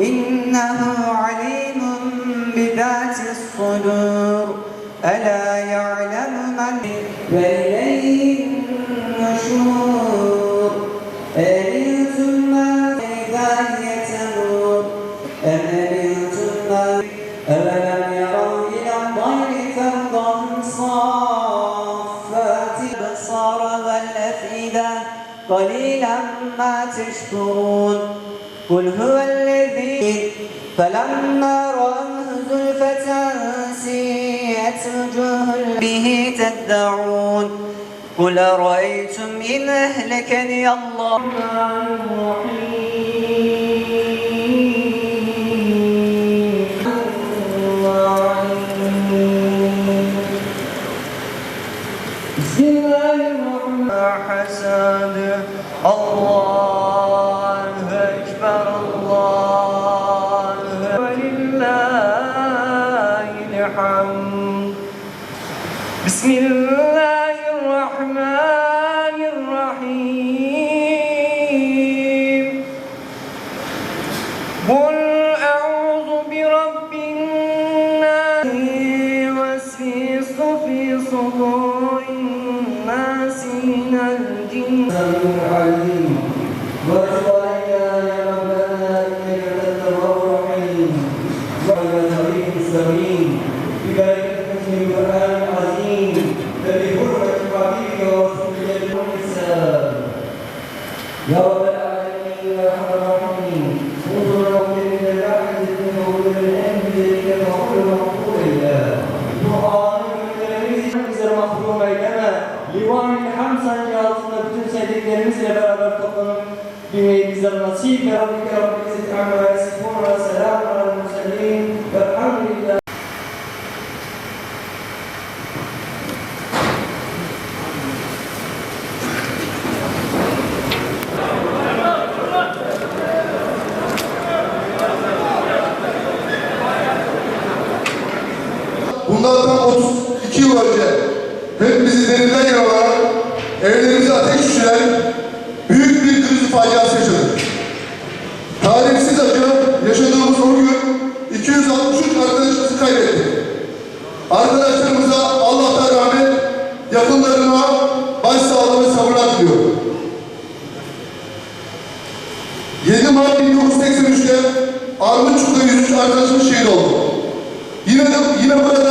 إنه عليم بذات الصدور. ألا يعلم من وإليه النشور؟ أمنتم من إذا يتمور أم أمنتم من أولم يروا إلى الطير فوقهم صافات الأبصار والأفئدة؟ قليلا ما تشكرون. قل هو الذي فلما رأوه زلفة سيئت وجوه به تدعون قل أرأيتم إن أهلكني الله بسم الله الرحمن حسن الله بسم الله الرحمن الرحيم. قل أعوذ برب الناس واسفي في صدور الناس من الجن. العليم. يا رب العالمين يا ارحم الراحمين انظر رب من الرحمة ومن الأمن ذلك المغفور مغفور الله دعاء من bizleri mahrum eyleme. Livan-ı Ham sancı altında bütün sevdiklerimizle beraber toplanıp dünyayı bizlere nasip ve Rabbike Rabbike Bundan tam 32 yıl önce hepimizi derinden yaralayan, evlerimize ateş düşüren büyük bir kriz faciası yaşadık. Tarihsiz acı yaşadığımız o gün 263 arkadaşımızı kaybettik. Arkadaşlarımıza Allah'tan rahmet, yakınlarına başsağlığı ve sabırlar diliyorum. 7 Mart 1983'te Armutçuk'ta 103 arkadaşımız şehit oldu. Yine de yine burada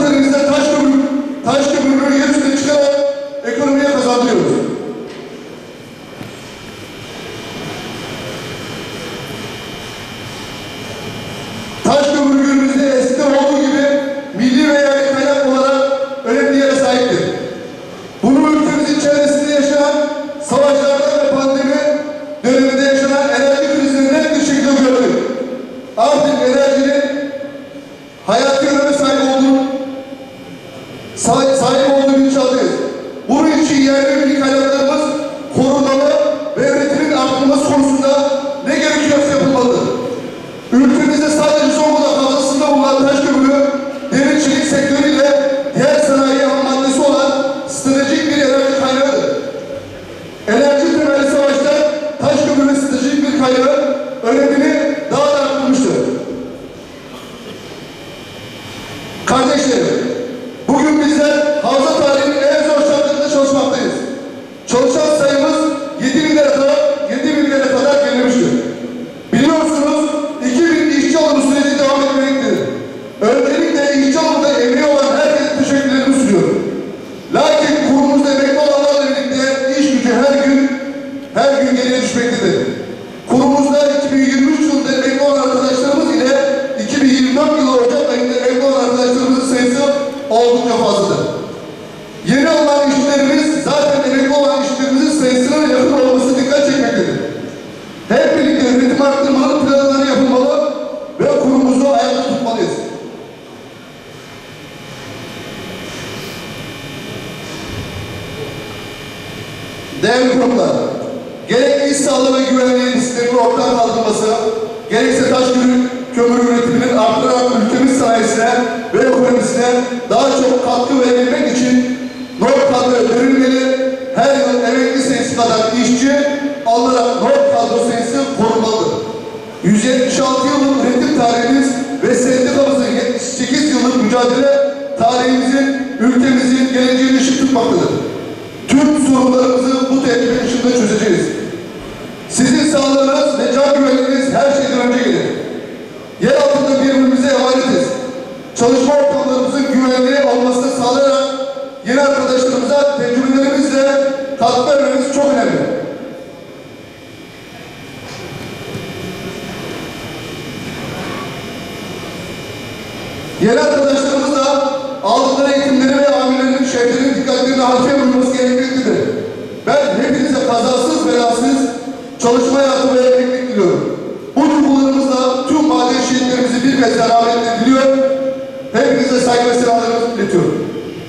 the result farklı mal planları yapılmalı ve kurumuzu ayakta tutmalıyız. Değerli kurumlar, gerek iş ve güvenliği risklerinin ortadan kaldırılması, gerekse taş kömür, kömür üretiminin artırarak ülkemiz sayesinde ve ekonomisine daha çok katkı ve mücadele tarihimizin, ülkemizin geleceğini ışık tutmaktadır. Tüm sorunlarımızı bu tedbir ışığında çözeceğiz. Sizin sağlığınız ve can güvenliğiniz her şeyden önce gelir. Yer altında birbirimize emanetiz. Çalışma ortamlarımızın güvenli olmasını sağlayarak yeni arkadaşlarımıza tecrübelerimizle katkı vermemiz çok önemli. Yeni arkadaşlarımız şeflerin dikkatlerine hakim olması gerekmektedir. Ben hepinize kazasız belasız çalışma hayatı ve emeklilik diliyorum. Bu duygularımızla tüm maden şehitlerimizi bir kez daha rahmetle diliyor. Hepinize saygı ve selamlarımı iletiyorum.